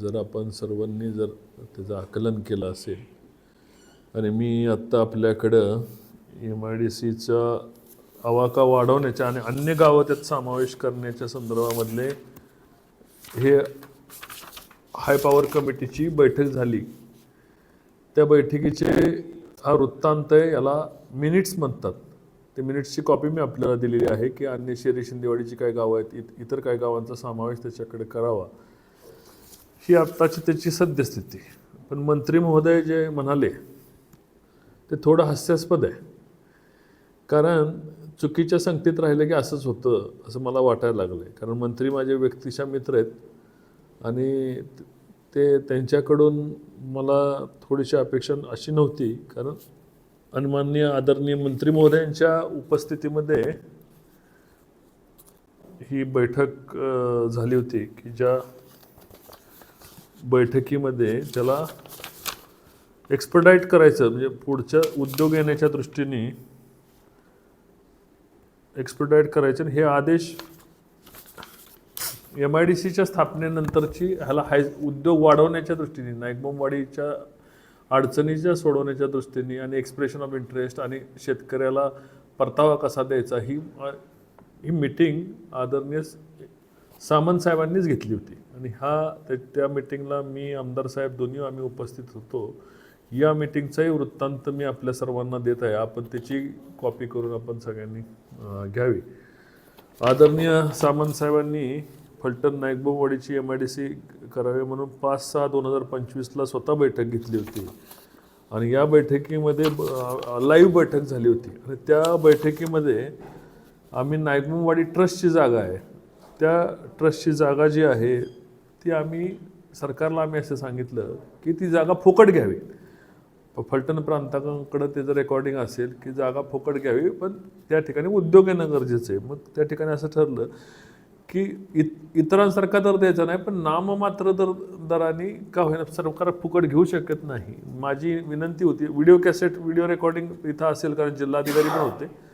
जर आपण सर्वांनी जर त्याचं आकलन केलं असेल आणि मी आत्ता आपल्याकडं एम आय डी सीचा आवाका वाढवण्याच्या आणि अन्य गावं त्यात समावेश करण्याच्या संदर्भामधले हे हाय पॉवर कमिटीची बैठक झाली. त्या बैठकीचे हा वृत्तांत आहे याला मिनिट्स म्हणतात. ते मिनिट्सची कॉपी मी आपल्याला दिलेली आहे की अन्य शेरी शिंदेवाडीची काय गावं आहेत इत- इतर काय गावांचा समावेश त्याच्याकडे करावा. ही आत्ताची त्याची सद्यस्थिती. पण मंत्री महोदय जे म्हणाले ते थोडं हास्यास्पद आहे. कारण चुकीच्या संगतीत राहिलं की असंच होतं असं मला वाटायला लागलं आहे कारण मंत्री माझे व्यक्तिशा मित्र आहेत आणि ते त्यांच्याकडून मला थोडीशी अपेक्षा अशी नव्हती. कारण आणि आदरणीय मंत्री महोदयांच्या उपस्थितीमध्ये ही बैठक झाली होती की ज्या बैठकीमध्ये त्याला एक्सपर्टाईट करायचं म्हणजे पुढच्या उद्योग येण्याच्या दृष्टीने एक्सपर्टाईट करायचे. आणि हे आदेश एम आय डी सीच्या स्थापनेनंतरची ह्याला हाय उद्योग वाढवण्याच्या दृष्टीने नाईकबोमवाडीच्या अडचणीच्या सोडवण्याच्या दृष्टीने आणि एक्सप्रेशन ऑफ इंटरेस्ट आणि शेतकऱ्याला परतावा कसा द्यायचा ही ही मिटिंग आदरणीय सामंत साहेबांनीच घेतली होती. आणि हा त्या- त्या मिटिंगला मी आमदार साहेब दोन्ही आम्ही उपस्थित होतो. या मिटिंगचाही वृत्तांत मी आपल्या सर्वांना देत आहे. आपण त्याची कॉपी करून आपण सगळ्यांनी घ्यावी. आदरणीय सामंत साहेबांनी फलटण नायकबोवाडीची एम आय डी सी करावी म्हणून पाच सहा दोन हजार पंचवीसला स्वतः बैठक घेतली होती. आणि या बैठकीमध्ये लाईव्ह बैठक झाली होती. आणि त्या बैठकीमध्ये आम्ही नायकबोवाडी ट्रस्टची जागा आहे. त्या ट्रस्टची जागा जी आहे ती आम्ही सरकारला आम्ही असं सांगितलं की ती जागा फुकट घ्यावी. प- फलटण प्रांताकडं त्याचं रेकॉर्डिंग असेल की जागा फुकट घ्यावी पण त्या ठिकाणी उद्योग येणं गरजेचं आहे. मग त्या ठिकाणी असं ठरलं की इत इतरांसारखा दर द्यायचा नाही पण नाममात्र दर दराने का होईना सरकार फुकट घेऊ शकत नाही. माझी विनंती होती व्हिडिओ कॅसेट व्हिडिओ रेकॉर्डिंग इथं असेल कारण जिल्हाधिकारी पण होते.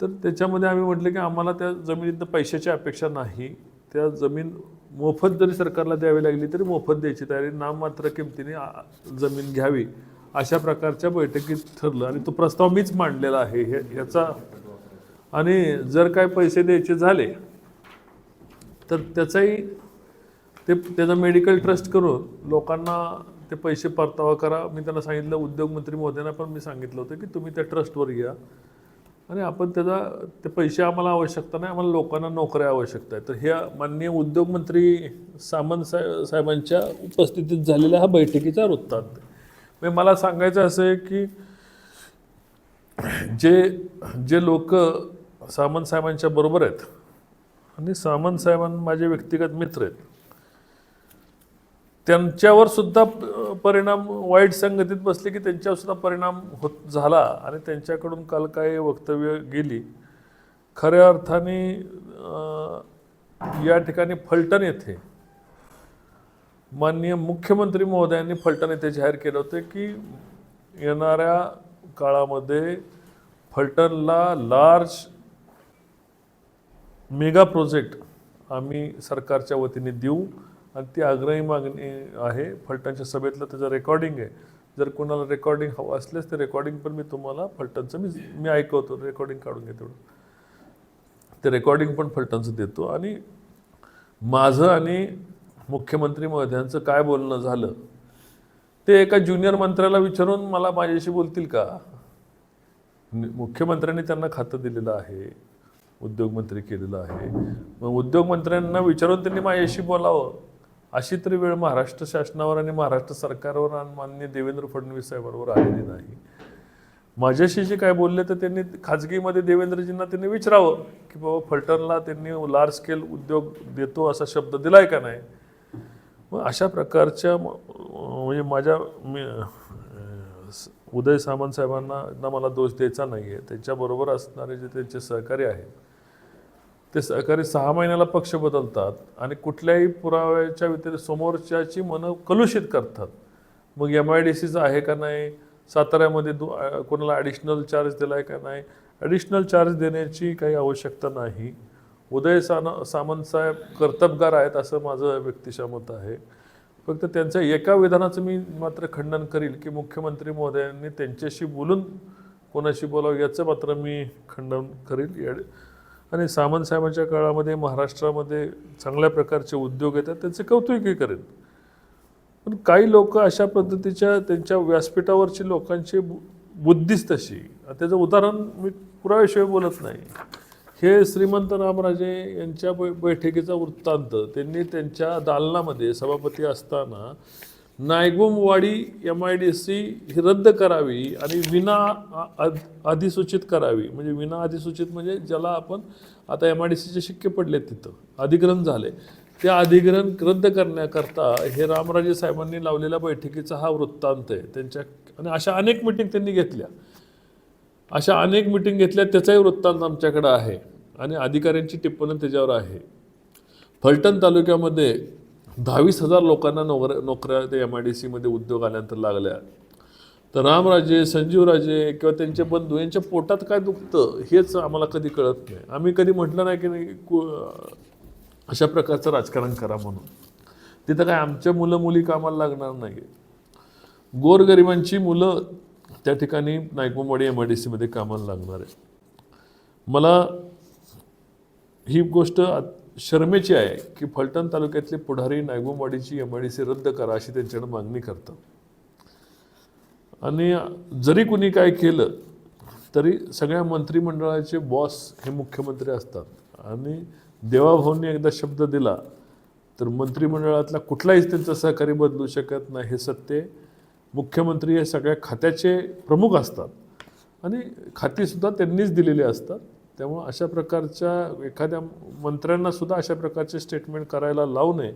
तर त्याच्यामध्ये आम्ही म्हटलं की आम्हाला त्या जमिनीतनं पैशाची अपेक्षा नाही. त्या जमीन मोफत जरी सरकारला द्यावी लागली तरी मोफत द्यायची तयारी नाममात्र किमतीने जमीन घ्यावी अशा प्रकारच्या बैठकीत ठरलं. आणि तो प्रस्ताव मीच मांडलेला आहे हे ह्याचा. आणि जर काय पैसे द्यायचे झाले तर त्याचाही ते त्याचा मेडिकल ट्रस्ट करून लोकांना ते पैसे परतावा करा. मी त्यांना सांगितलं उद्योगमंत्री महोदयांना पण मी सांगितलं होतं की तुम्ही त्या ट्रस्टवर घ्या आणि आपण त्याचा ते पैसे आम्हाला आवश्यकता नाही आम्हाला लोकांना नोकऱ्या आवश्यकता आहे तर ह्या माननीय उद्योगमंत्री सामंत साहेब साहेबांच्या उपस्थितीत झालेल्या हा बैठकीचा वृत्तांत. म्हणजे मला सांगायचं असं आहे की जे जे लोक सामंत साहेबांच्या बरोबर आहेत आणि सामंत साहेबां माझे व्यक्तिगत मित्र आहेत त्यांच्यावर सुद्धा परिणाम वाईट संगतीत बसले की त्यांच्यावर सुद्धा परिणाम होत झाला आणि त्यांच्याकडून काल काय वक्तव्य गेली. खऱ्या अर्थाने या ठिकाणी फलटण येथे माननीय मुख्यमंत्री महोदयांनी फलटण येथे जाहीर केलं होतं की येणाऱ्या काळामध्ये फलटणला लार्ज मेगा प्रोजेक्ट आम्ही सरकारच्या वतीने देऊ. आणि ती आग्रही मागणी आहे. फलटणच्या सभेतलं त्याचं रेकॉर्डिंग आहे जर कोणाला रेकॉर्डिंग हवं असल्यास ते रेकॉर्डिंग पण मी तुम्हाला फलटणचं मी मी ऐकवतो. रेकॉर्डिंग काढून घेतो ते रेकॉर्डिंग पण फलटणचं देतो. आणि माझं आणि मुख्यमंत्री महोदयांचं काय बोलणं झालं ते एका ज्युनियर मंत्र्याला विचारून मला माझ्याशी बोलतील का? मुख्यमंत्र्यांनी त्यांना खातं दिलेलं आहे उद्योगमंत्री केलेलं आहे. मग उद्योगमंत्र्यांना विचारून त्यांनी माझ्याशी बोलावं. अशी तरी वेळ महाराष्ट्र शासनावर आणि महाराष्ट्र सरकारवर आणि माननीय देवेंद्र फडणवीस साहेबांवर आलेली नाही. माझ्याशी जे काय बोलले तर त्यांनी खाजगीमध्ये देवेंद्रजींना त्यांनी विचारावं की बाबा फलटणला त्यांनी लार्ज स्केल उद्योग देतो असा शब्द दिलाय का नाही? मग अशा प्रकारच्या म्हणजे माझ्या मी उदय सामंत साहेबांना मला दोष द्यायचा नाही आहे त्याच्याबरोबर असणारे जे त्यांचे सहकारी आहेत ते सहकारी सहा महिन्याला पक्ष बदलतात आणि कुठल्याही पुराव्याच्या व्यतिरिक्त समोरच्याची मनं कलुषित करतात. मग एम आय डी सीचं आहे का नाही? साताऱ्यामध्ये दो कोणाला ॲडिशनल चार्ज दिला आहे का नाही? ॲडिशनल चार्ज देण्याची काही आवश्यकता नाही. उदय साना सामंत साहेब कर्तबगार आहेत असं माझं व्यक्तिशा मत आहे. फक्त त्यांच्या एका विधानाचं मी मात्र खंडन करील की मुख्यमंत्री महोदयांनी त्यांच्याशी बोलून कोणाशी बोलावं याचं मात्र मी खंडन करील. या आणि सामंत साहेबांच्या काळामध्ये महाराष्ट्रामध्ये चांगल्या प्रकारचे उद्योग येतात त्यांचे कौतुकही करेन पण काही लोक अशा पद्धतीच्या त्यांच्या व्यासपीठावरची लोकांची बु- बुद्धीच तशी. त्याचं उदाहरण मी पुराव्याशिवाय बोलत नाही. हे श्रीमंत रामराजे यांच्या बै बैठकीचा वृत्तांत त्यांनी त्यांच्या दालनामध्ये सभापती असताना Naigumwadi M I D C ही रद्द करावी आणि विना अधिसूचित करावी. म्हणजे विना अधिसूचित म्हणजे ज्याला आपण आता एम आय डी सीचे शिक्के पडले तिथं. अधिग्रहण झाले. ते अधिग्रहण रद्द करण्याकरता हे रामराजे साहेबांनी लावलेल्या बैठकीचा हा वृत्तांत आहे. त्यांच्या आणि अशा अनेक मिटिंग त्यांनी घेतल्या. अशा अनेक मिटिंग घेतल्या. त्याचाही वृत्तांत आमच्याकडं आहे. आणि अधिकाऱ्यांची टिप्पणी त्याच्यावर आहे. फलटण तालुक्यामध्ये दहावीस हजार लोकांना नोकऱ्या नोकऱ्या त्या एम आय डी सीमध्ये उद्योग आल्यानंतर लागल्या. तर रामराजे संजीवराजे किंवा त्यांचे बंधू यांच्या पोटात काय दुखतं हेच आम्हाला कधी कळत नाही. आम्ही कधी म्हटलं नाही की नाही कु- अशा प्रकारचं राजकारण करा म्हणून. तिथं काय आमच्या मुलं मुली कामाला लागणार नाही गोरगरिबांची मुलं त्या ठिकाणी नायकमवाडी एम आय डी सीमध्ये कामाला लागणार आहे मला ही गोष्ट अत- शर्मेची आहे की फलटण तालुक्यातले पुढारी नायगोमवाडीची एम आय डी सी रद्द करा अशी त्यांच्याकडे मागणी करतात. आणि जरी कुणी काय केलं तरी सगळ्या मंत्रिमंडळाचे बॉस हे मुख्यमंत्री असतात. आणि देवाभाऊंनी एकदा शब्द दिला तर मंत्रिमंडळातला कुठलाही त्यांचा सहकारी बदलू शकत नाही हे सत्य मुख्यमंत्री हे सगळ्या खात्याचे प्रमुख असतात. आणि खातीसुद्धा त्यांनीच दिलेली असतात. त्यामुळं अशा प्रकारच्या एखाद्या मंत्र्यांना सुद्धा अशा प्रकारचे स्टेटमेंट करायला लावू नये.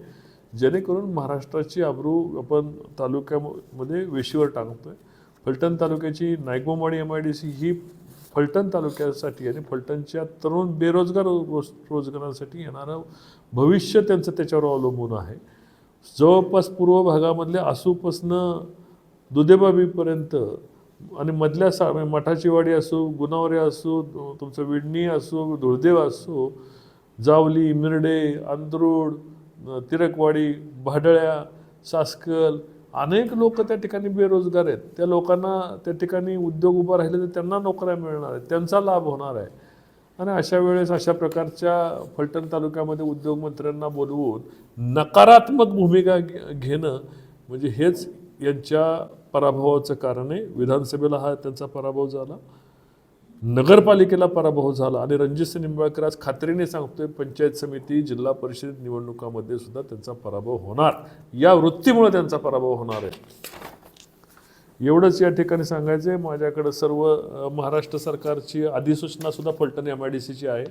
जेणेकरून महाराष्ट्राची आबरू आपण तालुक्यामध्ये वेशीवर टाकतोय. Phaltan तालुक्याची Naigomadi M I D C ही फलटण तालुक्यासाठी आणि फलटणच्या तरुण बेरोजगार रोज रोजगारासाठी येणारं भविष्य त्यांचं त्याच्यावर अवलंबून आहे. जवळपास पूर्व भागामधल्या आसूपासनं दुधेबाबीपर्यंत आणि मधल्या सा मठाची वाडी असो गुणावरे असो तुमचं विडणी असो धुळदेव असो जावली मिरडे अंदरूड तिरकवाडी भाडळ्या सासकल अनेक लोक त्या ठिकाणी बेरोजगार आहेत. त्या लोकांना त्या ठिकाणी उद्योग उभा राहिले तर त्यांना नोकऱ्या मिळणार आहेत. त्यांचा लाभ होणार आहे. आणि अशा वेळेस अशा प्रकारच्या फलटण तालुक्यामध्ये उद्योगमंत्र्यांना बोलवून नकारात्मक भूमिका घे- घेणं म्हणजे हेच यांच्या पराभवाचं कारण आहे. विधानसभेला हा त्यांचा पराभव झाला. नगरपालिकेला पराभव झाला. आणि रणजितसिंह निंबाळकर आज खात्रीने सांगतोय पंचायत समिती जिल्हा परिषद निवडणुकामध्ये सुद्धा त्यांचा पराभव होणार. या वृत्तीमुळे त्यांचा पराभव होणार आहे. एवढंच या ठिकाणी सांगायचं आहे माझ्याकडं सर्व महाराष्ट्र सरकारची अधिसूचना सुद्धा फलटण एम आय डी सीची आहे.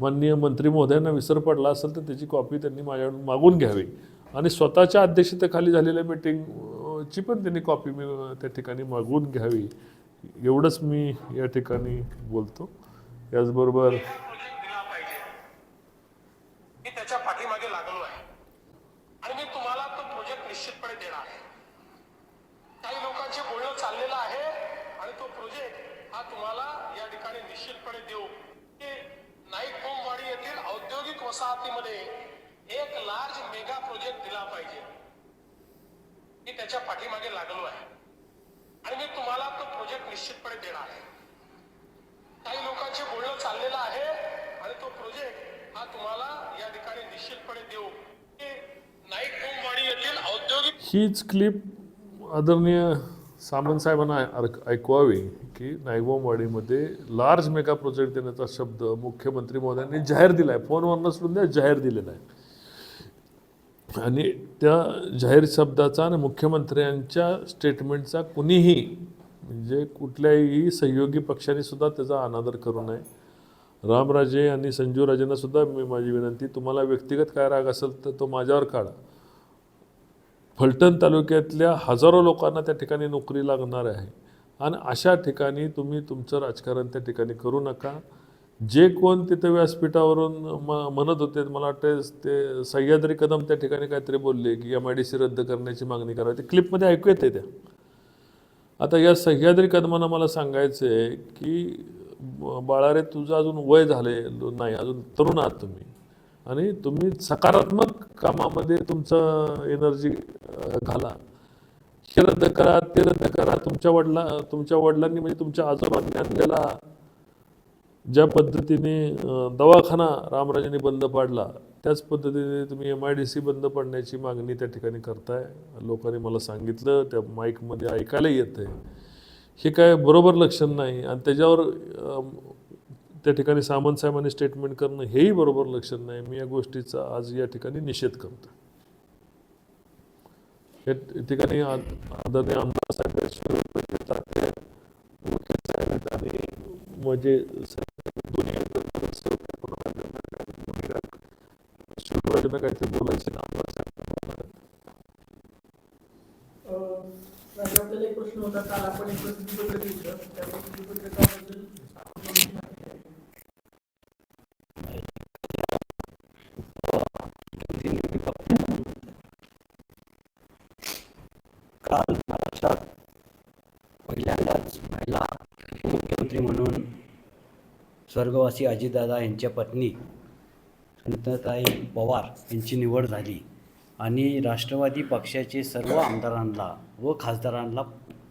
माननीय मंत्री महोदयांना विसर पडला असेल तर त्याची कॉपी त्यांनी माझ्याकडून मागून घ्यावी. आणि स्वतःच्या अध्यक्षतेखाली झालेल्या मीटिंगची पण त्यांनी कॉपी मी त्या ठिकाणी मागवून घ्यावी. एवढंच मी या ठिकाणी बोलतो. याचबरोबर प्रोजेक्ट दिला पाहिजे मी त्याच्या पाठीमागे लागलो आहे आणि मी तुम्हाला तो प्रोजेक्ट निश्चितपणे देणार आहे काही लोकांचे बोलणं चाललेलं आहे आणि तो प्रोजेक्ट हा तुम्हाला या ठिकाणी निश्चितपणे देऊ की नाईक बोमवाडी येथील औद्योगिक वसाहतीमध्ये एक लार्ज मेगा प्रोजेक्ट दिला पाहिजे मी त्याच्या पाठीमागे लागलो आहे आणि मी तुम्हाला तो प्रोजेक्ट निश्चितपणे देणार आहे काही लोकांचे बोलणं चाललेलं आहे आणि तो प्रोजेक्ट हा तुम्हाला या ठिकाणी निश्चितपणे देऊ. नाईक येथील औद्योगिक हीच क्लिप आदरणीय सामंत साहेबांना ऐकवावी की नायगोमवाडीमध्ये लार्ज मेगा प्रोजेक्ट देण्याचा शब्द मुख्यमंत्री महोदयांनी जाहीर दिला आहे फोनवर नसलून द्या जाहीर दिलेला आहे. आणि त्या जाहीर शब्दाचा आणि मुख्यमंत्र्यांच्या स्टेटमेंटचा कुणीही म्हणजे कुठल्याही सहयोगी पक्षाने सुद्धा त्याचा अनादर करू नये. रामराजे आणि संजूराजेंना सुद्धा मी माझी विनंती तुम्हाला व्यक्तिगत काय राग असेल तर तो माझ्यावर काढा. फलटण तालुक्यातल्या हजारो लोकांना त्या ठिकाणी नोकरी लागणार आहे. आणि अशा ठिकाणी तुम्ही तुमचं राजकारण त्या ठिकाणी करू नका. जे कोण तिथं व्यासपीठावरून म म्हणत होते मला वाटतं ते सह्याद्री कदम त्या ठिकाणी काहीतरी बोलले की एम आय डी सी रद्द करण्याची मागणी करावी ते क्लिपमध्ये ऐकू येते त्या. आता या सह्याद्री कदमांना मला सांगायचं आहे की बाळारे तुझं अजून वय झाले नाही अजून तरुण आहात तुम्ही. आणि तुम्ही सकारात्मक कामामध्ये तुमचं एनर्जी घाला. हे रद्द करा ते रद्द करा. तुमच्या वडिला तुमच्या वडिलांनी म्हणजे तुमच्या आजोबांनी आणलेला ज्या पद्धतीने दवाखाना रामराजांनी बंद पाडला त्याच पद्धतीने तुम्ही एम आय डी सी बंद पडण्याची मागणी त्या ठिकाणी करताय. लोकांनी मला सांगितलं त्या माईकमध्ये ऐकायला येतं हे काय बरोबर लक्षण नाही. आणि त्याच्यावर त्या ठिकाणी सामंत साहेबांनी स्टेटमेंट करणं हेही बरोबर लक्षण नाही. मी या गोष्टीचा आज या ठिकाणी निषेध करतो या ठिकाणी आदरणीय आमदार साहेब आणि म्हणजे दोन्ही काहीतरी बोलायचे ना आमदार साहेब अं, राजा, आपल्याला एक प्रश्न होता काल आपण एक प्रसिद्धीपत्र त्या प्रसिद्धीपत्रकाबद्दल काल महाराष्ट्रात पहिल्यांदाच महिला मुख्यमंत्री म्हणून स्वर्गवासी अजितदादा यांच्या पत्नी संतताई पवार यांची निवड झाली आणि राष्ट्रवादी पक्षाचे सर्व आमदारांना व खासदारांना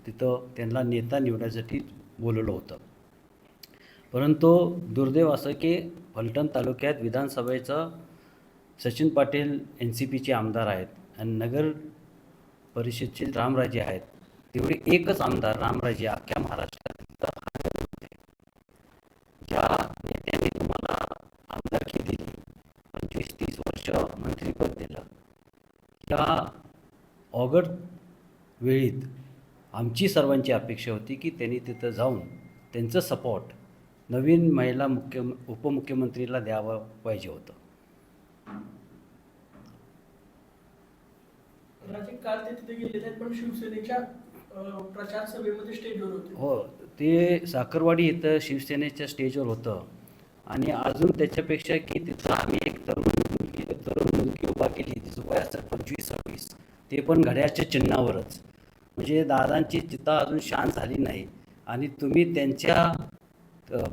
तिथं त्यांना नेता निवडण्यासाठी बोलवलं होतं. परंतु दुर्दैव असं की फलटण तालुक्यात विधानसभेचं सचिन पाटील एन सी पीचे आमदार आहेत आणि नगर परिषदचे रामराजे आहेत. तेवढे एकच आमदार रामराजे अख्ख्या महाराष्ट्रात ज्या नेत्यांनी तुम्हाला आमदारकी दिली पंचवीस तीस वर्ष मंत्रीपद दिलं त्या अवघड वेळीत आमची सर्वांची अपेक्षा होती की त्यांनी तिथं जाऊन त्यांचं सपोर्ट नवीन महिला मुख्य उपमुख्यमंत्रीला द्यावं पाहिजे होतं. हो ते साखरवाडी इथं शिवसेनेच्या स्टेजवर होतं. आणि अजून त्याच्यापेक्षा की तिथं आम्ही एक तरुण मुलगी तरुण मुलगी उभा केली तिचं वय असेल पंचवीस सव्वीस ते पण घड्याच्या चिन्हावरच. म्हणजे दादांची चित्ता अजून शांत झाली नाही. आणि तुम्ही त्यांच्या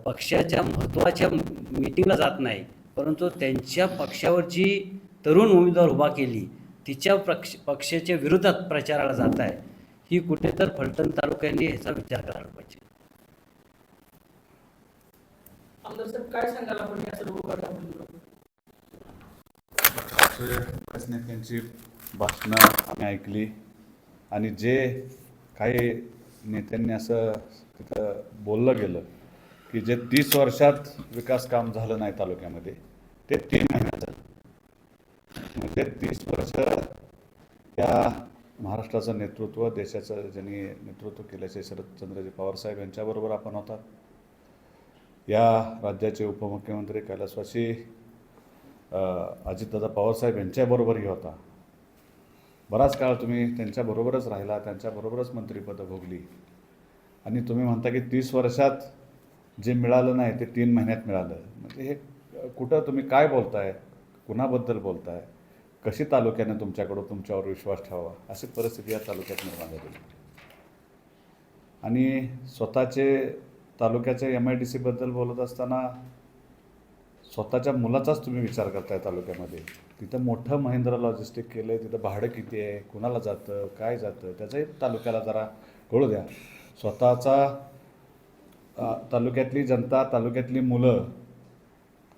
पक्षाच्या महत्त्वाच्या मीटिंगला जात नाही. परंतु त्यांच्या पक्षावर जी तरुण उमेदवार उभा केली. तिच्या पक्ष पक्षाच्या विरोधात प्रचाराला जात आहे. ही कुठे तर फलटण तालुक्याने ह्याचा विचार करायला पाहिजे. नेत्यांची भाषणं आम्ही ऐकली. आणि जे काही नेत्यांनी असं तिथं बोललं गेलं की जे तीस वर्षात विकास काम झालं नाही तालुक्यामध्ये ते तीन महिन्यात झालं. म्हणजे तीस वर्ष या महाराष्ट्राचं नेतृत्व देशाचं ज्यांनी नेतृत्व केल्याचे शरदचंद्रजी पवारसाहेब यांच्याबरोबर आपण होता. या राज्याचे उपमुख्यमंत्री कैलासवासी अजितदादा पवारसाहेब यांच्याबरोबरही होता. बराच काळ तुम्ही त्यांच्याबरोबरच राहिला त्यांच्याबरोबरच मंत्रिपदं भोगली. आणि तुम्ही म्हणता की तीस वर्षात जे मिळालं नाही ते तीन महिन्यात मिळालं. म्हणजे हे कुठं तुम्ही काय बोलताय? कुणाबद्दल बोलताय? कशी तालुक्याने तुमच्याकडं तुमच्यावर विश्वास ठेवावा? अशी परिस्थिती या तालुक्यात निर्माण झाली. आणि स्वतःचे तालुक्याच्या एम आय डी सीबद्दल बोलत असताना स्वतःच्या मुलाचाच तुम्ही विचार करताय तालुक्यामध्ये. तिथं मोठं महिंद्रा लॉजिस्टिक केलं आहे तिथं भाडं किती आहे कुणाला जातं काय जातं त्याचंही तालुक्याला जरा कळू द्या. स्वतःचा तालुक्यातली जनता तालुक्यातली मुलं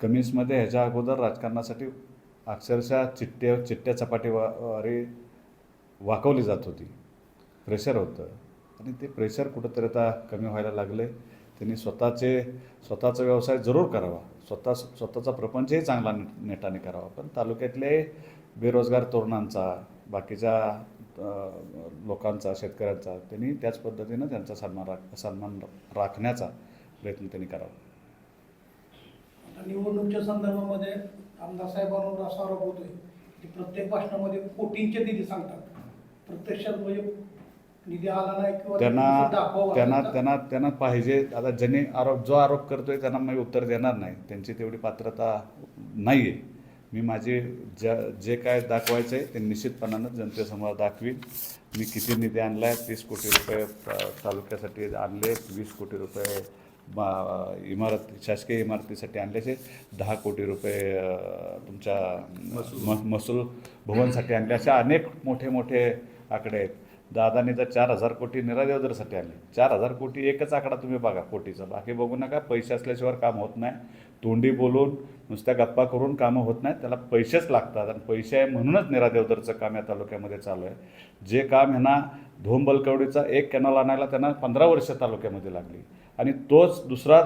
कमिन्समध्ये ह्याच्या अगोदर राजकारणासाठी अक्षरशः चिट्टे चिट्ट्या चपाटी वा वारी वाकवली जात होती. प्रेशर होतं. आणि ते प्रेशर कुठंतरी आता कमी व्हायला लागले त्यांनी स्वतःचे स्वतःचा व्यवसाय जरूर करावा. स्वतः स्वतःचा प्रपंचही चांगला नेटाने करावा. पण तालुक्यातले बेरोजगार तरुणांचा बाकीच्या लोकांचा शेतकऱ्यांचा त्यांनी त्याच पद्धतीनं त्यांचा सन्मान राख सन्मान राखण्याचा प्रयत्न त्यांनी करावा. आता निवडणुकीच्या संदर्भामध्ये आमदार साहेबांवर असा आरोप होतोय की प्रत्येक भाषणामध्ये कोटींचे निधी सांगतात. प्रत्यक्षात म्हणजे निधी आला नाही किंवा त्यांना दाखवावा त्यांना. त्यांना त्यांना पाहिजे. आता ज्यांनी आरोप जो आरोप करतोय त्यांना मी उत्तर देणार नाही. त्यांची तेवढी पात्रता नाही आहे मी माझे ज्या जे काय दाखवायचं आहे ते निश्चितपणानं जनतेसमोर दाखवीन. मी किती निधी आणला आहे तीस कोटी रुपये तालुक्यासाठी आणले. वीस कोटी रुपये बा- इमारत शासकीय इमारतीसाठी आणल्याचे. दहा कोटी रुपये अ, तुमच्या म- महसूल भवनसाठी आणले असे अनेक मोठे मोठे आकडे आहेत. दादाने तर चार हजार कोटी निरादेवदरसाठी आणले. चार हजार कोटी एकच आकडा तुम्ही बघा कोटीचा. बाकी बघू नका पैसे असल्याशिवाय काम होत नाही. तोंडी बोलून नुसत्या गप्पा करून कामं होत नाहीत. त्याला पैसेच लागतात आणि पैसे आहे म्हणूनच निरादेवदरचं काम या तालुक्यामध्ये चालू आहे. जे काम ह्यांना धोम बलकवडीचा एक कॅनल आणायला त्यांना पंधरा वर्ष तालुक्यामध्ये लागली. आणि तोच दुसरा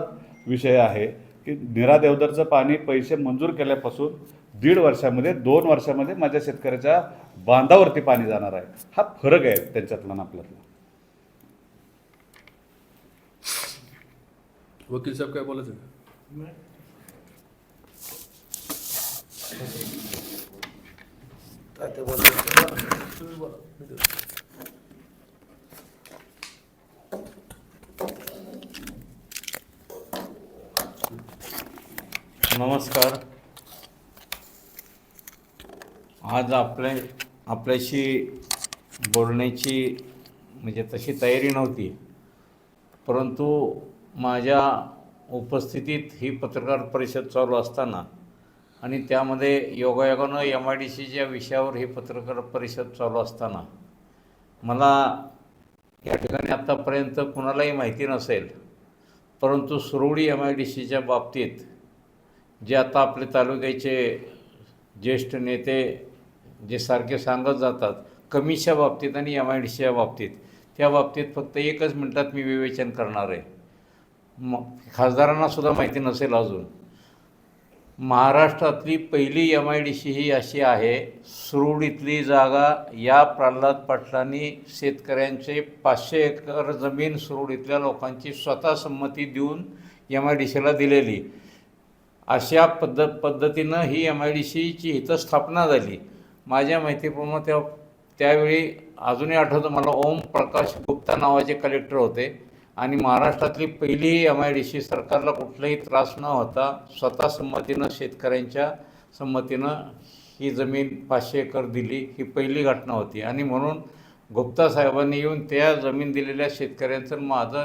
विषय आहे की निरा देवदरचं पाणी पैसे मंजूर केल्यापासून दीड वर्षामध्ये दोन वर्षामध्ये माझ्या शेतकऱ्याच्या बांधावरती पाणी जाणार आहे. हा फरक आहे त्यांच्यातला आणि आपल्यातला. वकील साहेब काय बोलायचं? का? तुम्ही बोला मी देतो. नमस्कार. आज आपल्या आपल्याशी बोलण्याची म्हणजे तशी तयारी नव्हती. परंतु माझ्या उपस्थितीत ही पत्रकार परिषद चालू असताना आणि त्यामध्ये योगायोगानं एम आय डी सीच्या विषयावर ही पत्रकार परिषद चालू असताना मला या ठिकाणी आत्तापर्यंत कुणालाही माहिती नसेल परंतु सुरवडी एम आय डी सीच्या बाबतीत जे आता आपले तालुक्याचे ज्येष्ठ नेते जे सारखे सांगत जातात कमीच्या बाबतीत आणि एम आय डी सीच्या बाबतीत त्या बाबतीत फक्त एकच मिनटात मी विवेचन करणार आहे. म खासदारांना सुद्धा माहिती नसेल अजून. महाराष्ट्रातली पहिली एम आय डी सी ही अशी आहे सुरुडीतली जागा या प्रल्हाद पाटलांनी शेतकऱ्यांचे पाचशे एकर जमीन सुरुडीतल्या लोकांची स्वतः संमती देऊन एम आय डी सीला दिलेली. अशा पद्ध पद्धतीनं ही एम आय डी सीची इथं स्थापना झाली. माझ्या माहितीप्रमाणे त्या त्यावेळी अजूनही आठवतं मला ओम प्रकाश गुप्ता नावाचे कलेक्टर होते. आणि महाराष्ट्रातली पहिली एम आय डी सी सरकारला कुठलाही त्रास न होता स्वतः संमतीनं शेतकऱ्यांच्या संमतीनं ही जमीन पाचशे एकर दिली. ही पहिली घटना होती. आणि म्हणून गुप्ता साहेबांनी येऊन त्या जमीन दिलेल्या शेतकऱ्यांचं माझं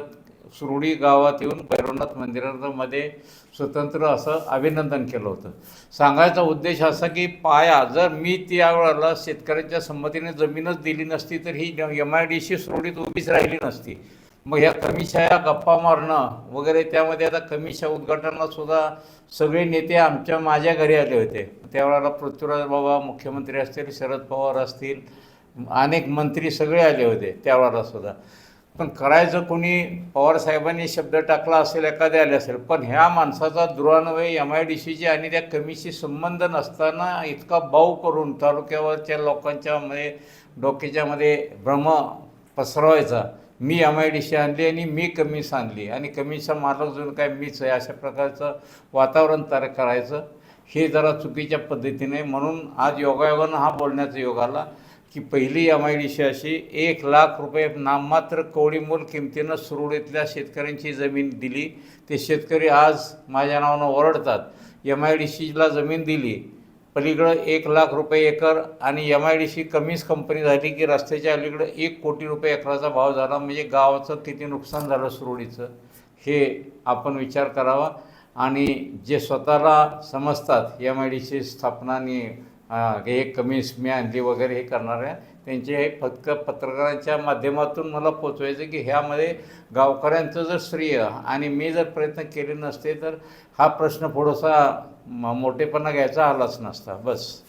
सुरुडी गावात येऊन भैरवनाथ मंदिरामध्ये स्वतंत्र असं अभिनंदन केलं होतं. सांगायचा उद्देश असा की पाया जर मी त्यावेळेला शेतकऱ्यांच्या संमतीने जमीनच दिली नसती तर ही एम आय डी सी सुरळीत उभीच राहिली नसती. मग ह्या कमिशाया गप्पा मारणं वगैरे त्यामध्ये आता कमिशा उद्घाटनाला सुद्धा सगळे नेते आमच्या माझ्या घरी आले होते. त्यावेळेला पृथ्वीराज बाबा मुख्यमंत्री असतील शरद पवार असतील अनेक मंत्री सगळे आले होते त्यावेळेला सुद्धा. पण करायचं कोणी पवारसाहेबांनी शब्द टाकला असेल एखाद्या आले असेल पण ह्या माणसाचा दुरान्वय एम आय डी सीची आणि त्या कमीशी संबंध नसताना इतका बाऊ करून तालुक्यावरच्या लोकांच्या मध्ये डोक्याच्यामध्ये भ्रम पसरवायचा. मी एम आय डी सी आणली आणि मी कमीस आणली आणि कमीचा मालक जणू काय मीच आहे अशा प्रकारचं वातावरण तयार करायचं. हे जरा चुकीच्या पद्धतीने म्हणून आज योगायोगानं हा बोलण्याचा योग आला. की पहिली एम आय डी सी अशी एक लाख रुपये नाममात्र कवडीमोल किमतीनं सुरळीतल्या शेतकऱ्यांची जमीन दिली. ते शेतकरी आज माझ्या नावानं ओरडतात. एम आय डी सीला जमीन दिली. पलीकडं एक लाख रुपये एकर आणि एम आय डी सी कमीच कंपनी झाली की रस्त्याच्या अलीकडं एक कोटी रुपये एकराचा भाव झाला. म्हणजे गावाचं किती नुकसान झालं सुरुळीचं हे आपण विचार करावा. आणि जे स्वतःला समजतात एम आय डी सी स्थापनानी हे कमीच मी आणली वगैरे हे करणाऱ्या त्यांचे हे फक्त पत्रकारांच्या माध्यमातून मला पोचवायचं की ह्यामध्ये गावकऱ्यांचं जर श्रेय आणि मी जर प्रयत्न केले नसते तर हा प्रश्न थोडासा मोठेपणा घ्यायचा आलाच नसता. बस.